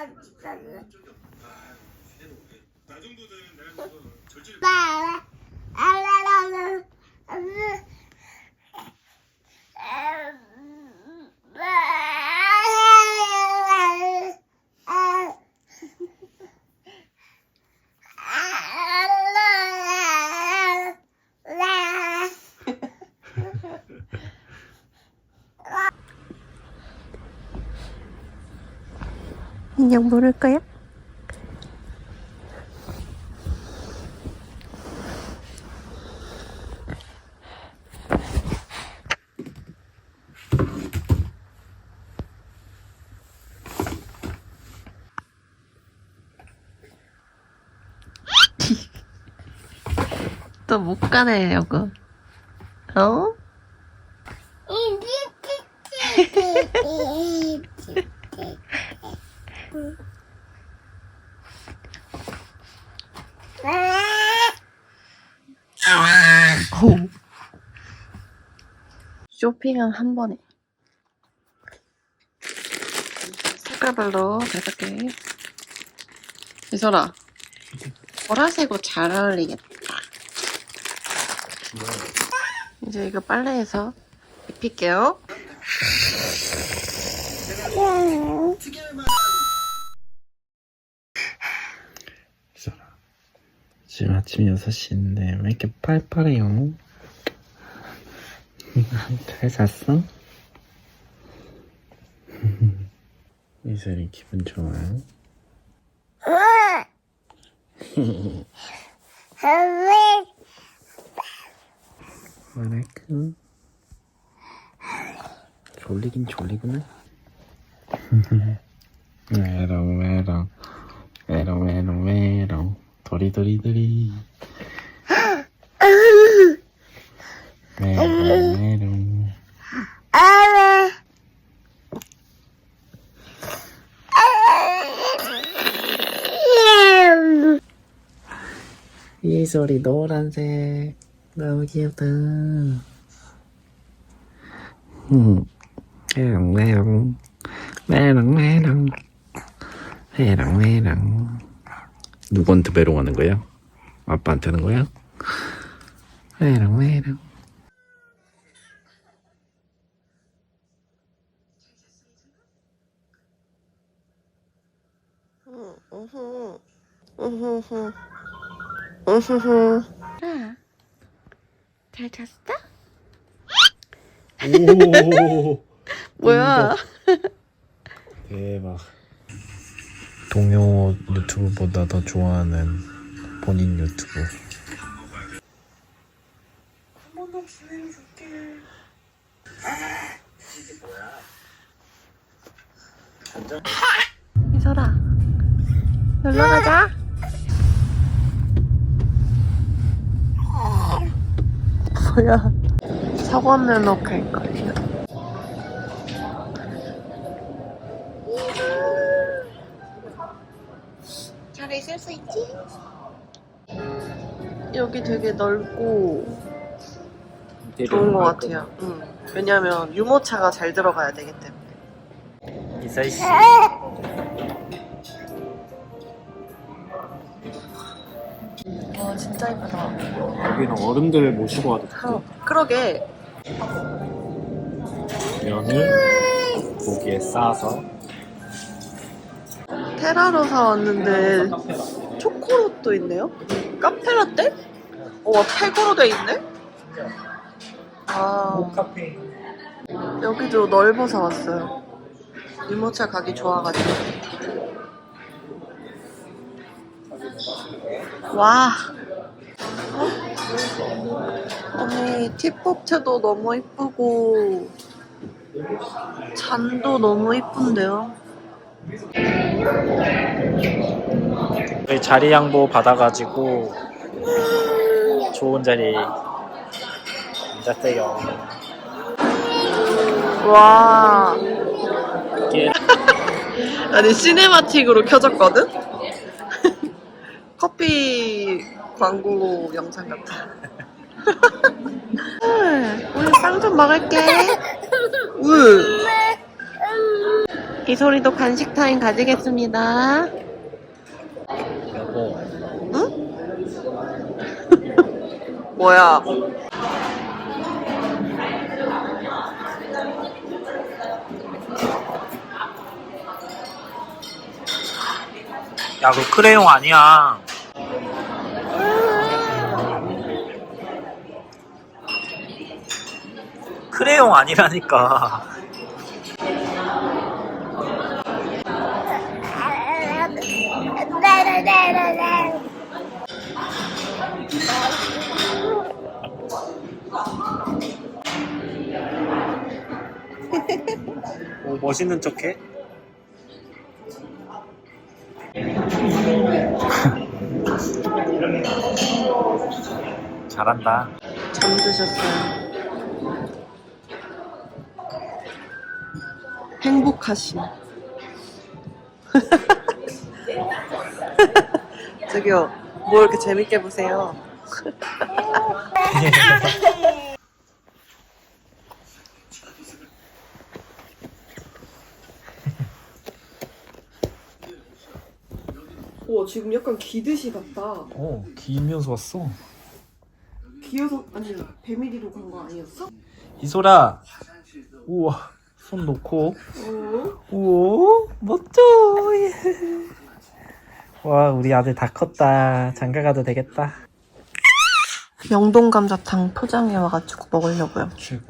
하고 있으면 같이 꼭 얘기해 줘. 엄청 추천 들어왔어. 하지 마. 절대 하지 마. 절대 하지 마. 나중에 너 죽을 때까지 그거 안 해. 한 적이 없어. 아, 해도 해. 나 정도는 내가 절제를 인형 모를 거야? 또 못 가네, 이거. 어? 쇼핑은 한 번에. 색깔별로 다섯 개. 이소라, 보라색 옷잘 어울리겠다. 이제 이거 빨래해서 입힐게요. 특이할 만한 있어라. 지금 아침 6시인데 왜 이렇게 팔팔해요? 잘 잤어? 이슬이 기분 좋아요? 뭐랄까? 졸리긴 졸리구나. 외로워 외로워 외로워 외로워 외로 워 도리도리도리 외로워 외로워 이 소리 노란색 너무 귀엽다 음, 메롱 메롱 메롱 메롱 메롱 메롱 누구한테 메롱하는 거야? 아빠한테 하는 거야? 메롱 메롱 잘 잤어? 오 뭐야? 대박 동요 유튜브보다 더 좋아하는 본인 유튜브 이설아, 놀러 가자. 뭐야? 사과 면허 갈 거예요. 여기 되게 넓고 좋은 것 같아요. 응. 왜냐면 유모차가 잘 들어가야 되기 때문에. 이사이씨 와 진짜 예쁘다. 여기는 어른들 모시고 와도 어, 그러게. 면을 고기에 싸서 테라로 사왔는데 초코로또 있네요? 카페라떼? 와 팩으로 돼 있네? 아. 카페인 여기도 넓어서 왔어요. 유모차 가기 좋아가지고. 와. 어? 아니 티포트도 너무 이쁘고 잔도 너무 이쁜데요? 저희 자리 양보 받아가지고 좋은 자리 앉았어요. 와 이게 아니 시네마틱으로 켜졌거든? 커피 광고 영상 같아. 좀 먹을게. 우. 이 소리도 간식 타임 가지겠습니다. 여보 응? 뭐야? 야 그거 크레용 아니야. 크레용 아니라니까 멋있는 척해? 잘한다 잠드셨어요. 행복하심. 저기요, 뭐 이렇게 재밌게 보세요. 오, 지금 약간 기듯이 같다. 오 기면서 왔어 기어서, 아니, 배밀이로 간 거 아니었어? 이소라 우와 손 놓고 어? 우와 멋져 예. 와 우리 아들 다 컸다 장가 가도 되겠다 명동 감자탕 포장해 와가지고 먹으려고요. 최고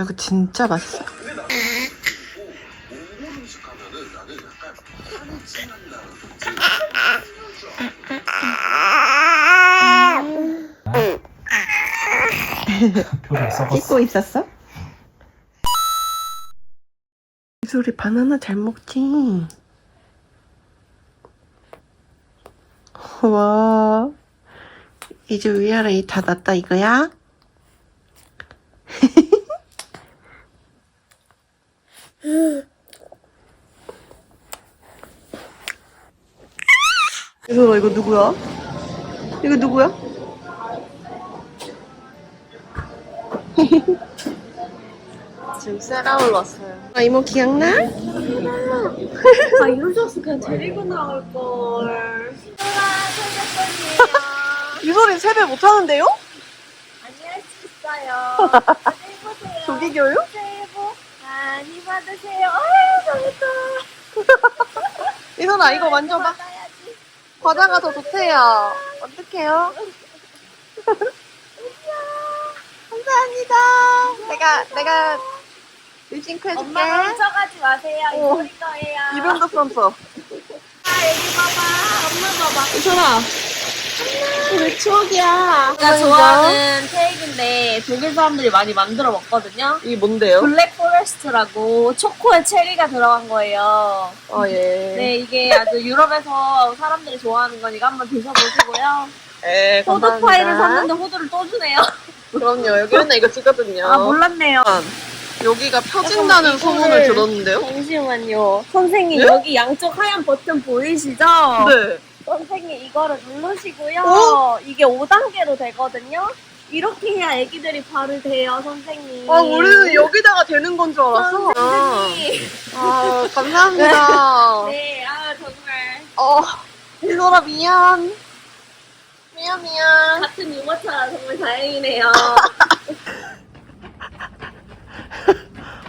이거 진짜 맛있어요. 표를 썩었어 찍고 있었어? 이 소리 바나나 잘 먹지? 와, 이제 위아래 다 났다 이거야? 이거 이거 누구야? 이거 누구야? 지금 세라울 왔어요. 아, 이모 기억나? 아, 이러셨어. 그냥 데리고 나올 걸. 이 소리 세배 못 하는데요? 안녕할 수 있어요. 안녕히 보세요. 조기 교육? 새해 복 많이 받으세요. 아유, 잘했다. 이선아, 이거 만져봐. 받아야지. 과자가 더 좋대요. 어떡해요? 감사합니다. 내가, 내가 립싱크 해줄게. 엄마가 훔쳐가지 마세요. 이 어. 소리 거예요. 이름도 썼어. 아, 여기 봐봐. 엄마 봐봐. 이선아. 우리 추억이야. 제가 좋아하는 케이크인데 독일 사람들이 많이 만들어 먹거든요. 이게 뭔데요? 블랙 포레스트라고 초코에 체리가 들어간 거예요. 아, 예. 네, 이게 아주 유럽에서 사람들이 좋아하는 거니까 한번 드셔보시고요. 네, 호두. 파이를 샀는데 호두를 또 주네요. 그럼요. 여기 맨날 이거 주거든요. 아, 몰랐네요. 여기가 펴진다는 잠깐만, 소문을 이거를- 들었는데요? 잠시만요. 선생님, 네? 여기 양쪽 하얀 버튼 보이시죠? 네. 선생님, 이거를 누르시고요. 어? 이게 5단계로 되거든요. 이렇게 해야 애기들이 발을 대요, 선생님. 아, 우리는 여기다가 되는 건 줄 알았어. 아, 선생님. 아, 감사합니다. 네, 아, 정말. 어, 이소라 미안. 미안, 미안. 같은 유모차 정말 다행이네요.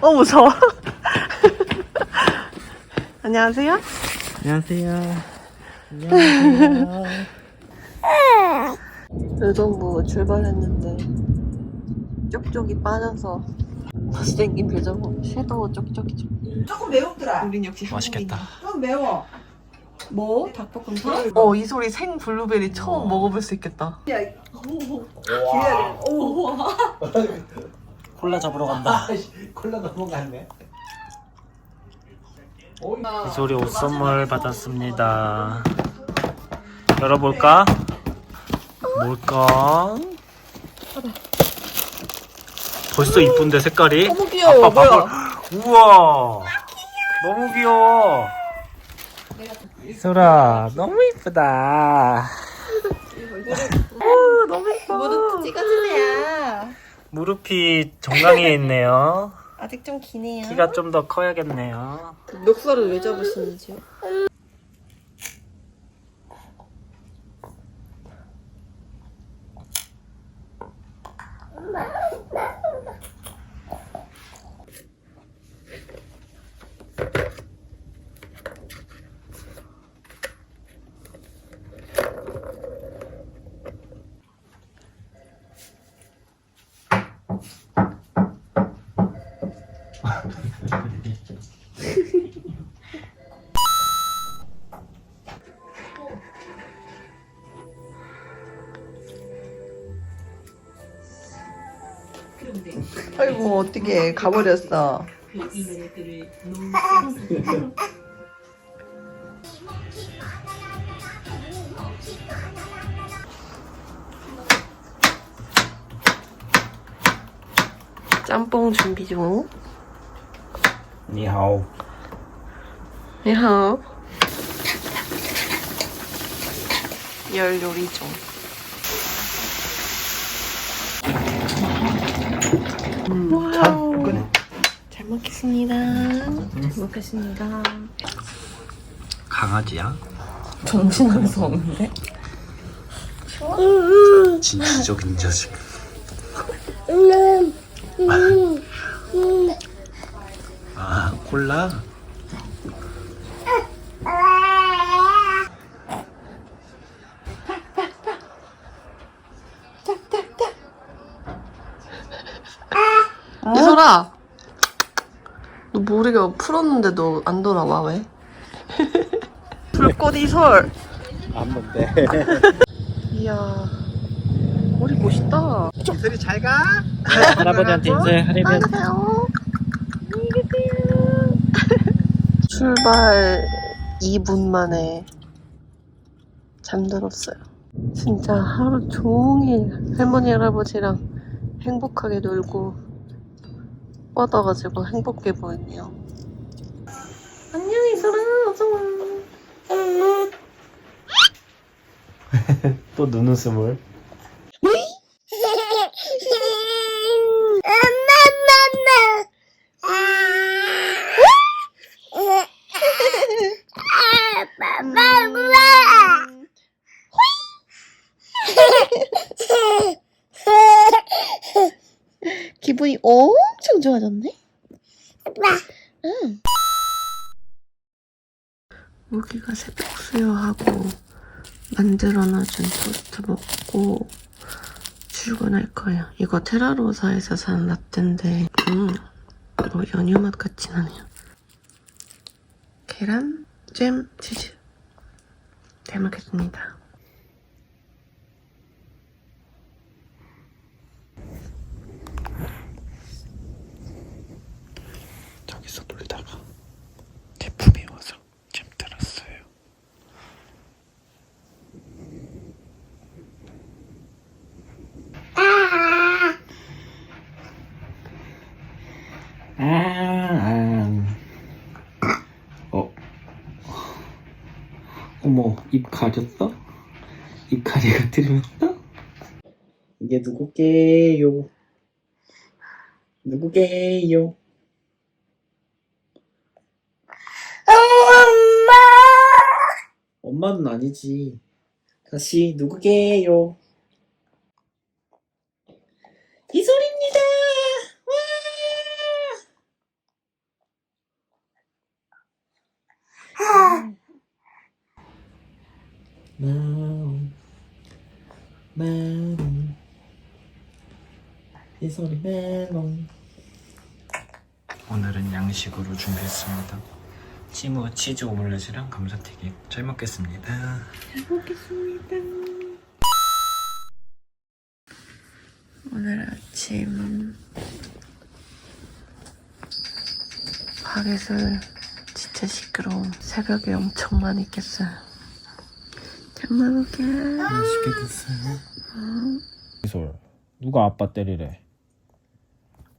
어, 무서워. 안녕하세요. 안녕하세요 안녕하세요 의정부 출발했는데 쪽쪽이 빠져서 못생긴 표정 섀도우 쪽쪽이죠. 조금 매웠더라. 우린 역시 맛있겠다 좀 매워. 뭐? 닭볶음탕? 어, 이 소리 생 블루베리 처음 먹어볼 수 있겠다. 기다려. 오. 콜라 잡으러 간다 콜라 넘어갔네. 이소리 옷 선물 받았습니다 열어볼까? 뭘까? 벌써 이쁜데 색깔이? 너무 귀여워. 아빠 뭐야? 우와 너무 귀여워 소라 너무 이쁘다 너무 예뻐. 찍어주세요. 무릎이 정강이에 있네요. 아직 좀 기네요. 키가 좀 더 커야겠네요. 멱살을 왜 잡으시는지요? 아이고 어떻게 가버렸어. 짬뽕 준비 중. 니하오. 你好.열 요리 중. 와우. 잘 먹겠습니다. 잘 먹겠습니다. 강아지야? 정신하면서 없는데? 진취적인 자식 아 콜라? 이설아! 너 머리가 풀었는데 너안 돌아와, 왜? 불꽃 이설! 안 뭔데? 이야, 머리 멋있다. 이슬이 잘 가. 할아버지한테 인사하려면 안녕하세요. 안녕히 계세요. 출발 2분 만에 잠들었어요. 진짜 하루 종일 할머니, 할아버지랑 행복하게 놀고 뻗어가지고 행복해 보이네요. 안녕, 이슬아. 어서와. 또 눈웃음을. 기분이 엄청 좋아졌네? 응. 여기가 새벽 수유하고 만들어놔준 토스트 먹고 출근할 거예요. 이거 테라로사에서 산 라떼인데 음, 뭐 연유 맛 같진 않아요. 계란, 잼, 치즈 잘 먹겠습니다. 저기서 놀다가 태풍이 와서 잠들었어요 아, 어. 어머, 입 가렸어? 입 가리가 들으면서? 이게 누구게요? 누구게요? 엄마! 엄마는 아니지. 다시 누구게요? 이소리입니다. 와! 마음 마음 이 소리 멜론 오늘은 양식으로 준비했습니다. 치무 치즈 오믈렛이랑 감자튀김 잘 먹겠습니다. 잘 먹겠습니다. 오늘 아침 바게을 진짜 시끄러움 새벽에 엄청 많이 깼어요 잘 먹을게 맛있게 드세요 이솔 누가 아빠 때리래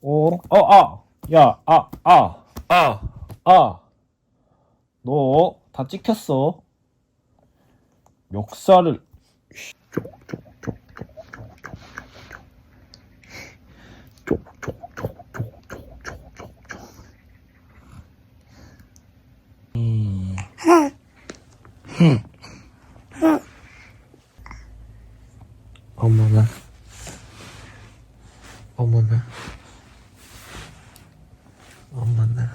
어? 어? 아! 야! 아! 아! 아! 아! 너 다 찍혔어 멱살을 어머나. 어머나. 어머나.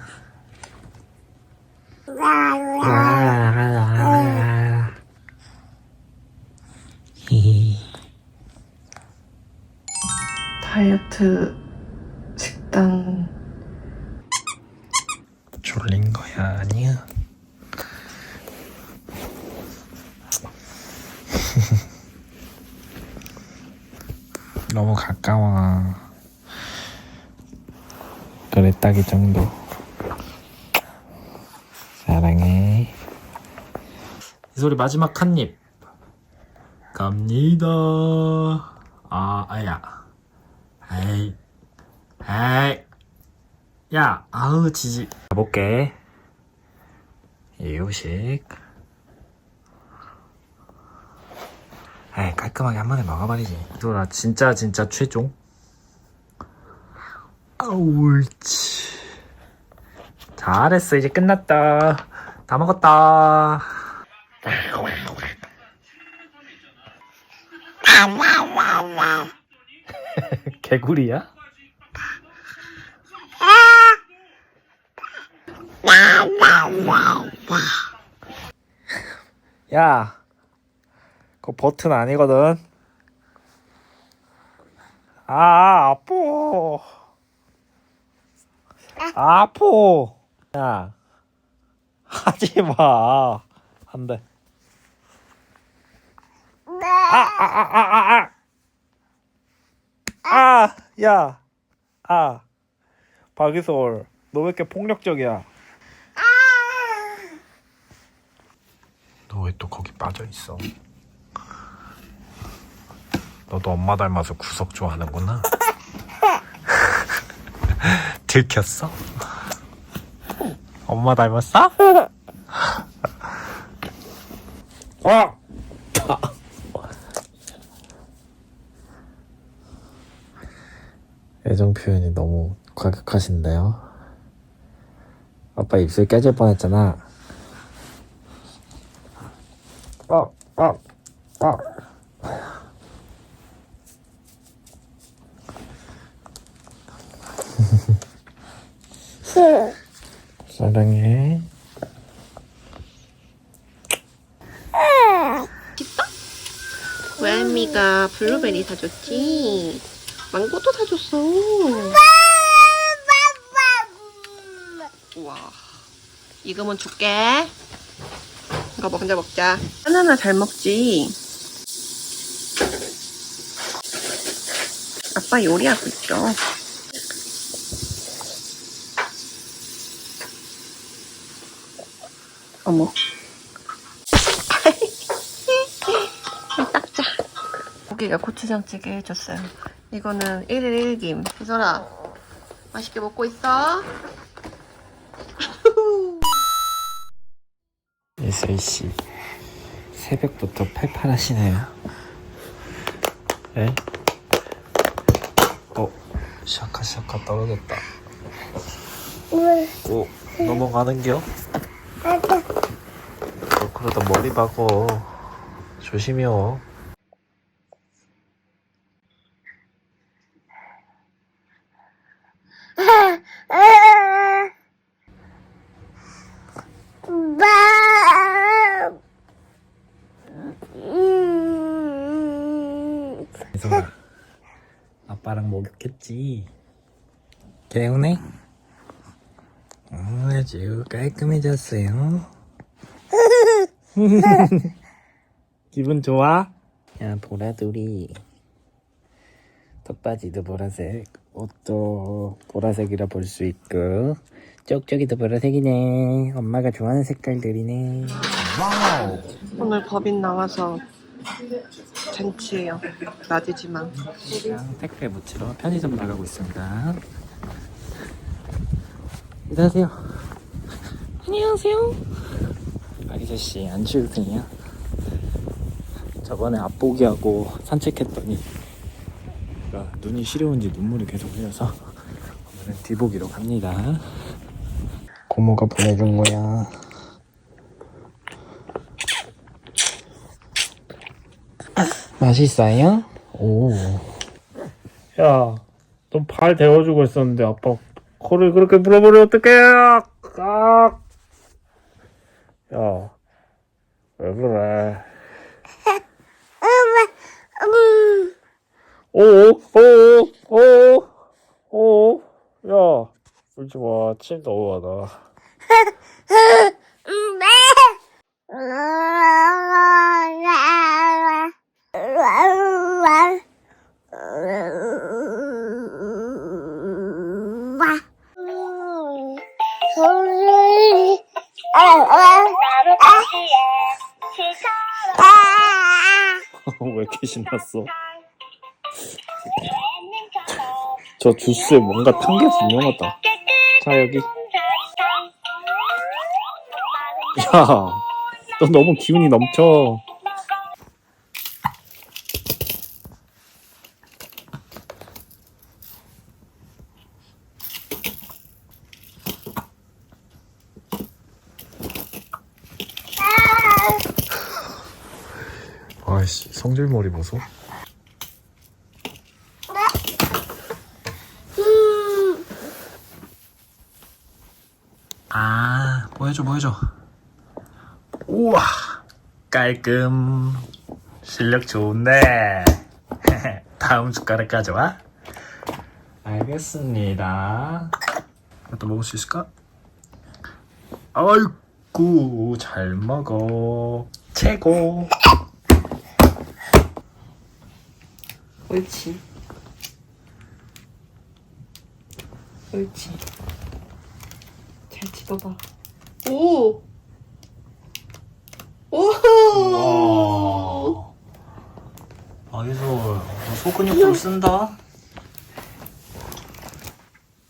히히. 다이어트 식단 졸린 거야 아니야? 너무 가까워. 그래 딱 이 정도. 사랑해. 이 소리 마지막 한 입. 갑니다. 아, 아야. 아이. 아이. 야, 아우, 지지. 가볼게. 이유식. 에이, 깔끔하게 한 번에 먹어버리지. 이소라, 진짜, 진짜 최종. 옳지. 잘했어, 이제 끝났다. 다 먹었다. 개구리야? 야, 그거 버튼 아니거든. 아, 아프. 아프. 야, 하지 마. 안 돼. 아, 아, 아, 아, 아, 아. 아, 야, 아, 박이솔, 너 왜 이렇게 폭력적이야? 너 왜 또 거기 빠져 있어? 너도 엄마 닮아서 구석 좋아하는구나. 들켰어? 엄마 닮았어? 어! 애정 표현이 너무 과격하신데요. 아빠 입술 깨질 뻔했잖아. 어, 어, 어. 사랑해. 고양이가 블루베리 사줬지. 망고도 사줬어. 우와. 이거면 줄게. 이거 먼저 먹자. 바나나 잘 먹지? 아빠 요리하고 있죠? 어머 고기가 고추장찌개 해줬어요 이거는 1일 1김 희설아 맛있게 먹고 있어 이슬 씨 새벽부터 팔팔하시네요. 에? 어, 샤카 샤카 떨어졌다. 오, 넘어가는겨? 어, 그러다 머리 박어. 조심해요. 이성아, 아빠랑 먹겠지? 개운해? 어, 아주 깔끔해졌어요. 기분 좋아? 야, 보라돌이. 턱바지도 보라색, 옷도 보라색이라 볼 수 있고, 쪽쪽이도 보라색이네. 엄마가 좋아하는 색깔들이네. 오늘 법인 나와서 잔치예요 낮이지만 택배 묻히러 편의점 나가고 있습니다. 안녕하세요. 안녕하세요. 아기자 씨, 안 추우세요? 저번에 앞보기하고 산책했더니 눈이 시려운지 눈물이 계속 흘려서 오늘은 뒤보기로 갑니다. 고모가 보내준 거야. 맛있어요? 오. 야, 너발 데워주고 있었는데 아빠 코를 그렇게 물어버려 어떡해? 아! 야, 왜 그래? 오, 오, 오, 오, 야, 울지 마. 침 너무 많아. 왜 이렇게 신났어? 저 주스에 뭔가 탄 게 분명하다. 자, 여기. 야, 너 너무 기운이 넘쳐. 아이씨, 보소. 아, 보여줘, 보여줘. 우와, 깔끔. 실력 좋은데. 다음 숟가락 가져와. 알겠습니다. 또 먹을 수 있을까? 아이고, 잘 먹어. 최고. 옳지. 옳지. 잘 집어봐. 오! 오! 아 이솔, 너 소근육 좀 쓴다?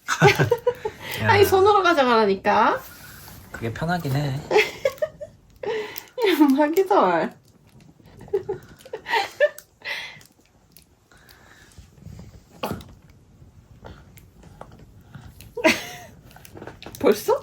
아니, 손으로 가져가라니까. 그게 편하긴 해. 마기덜. 벌써?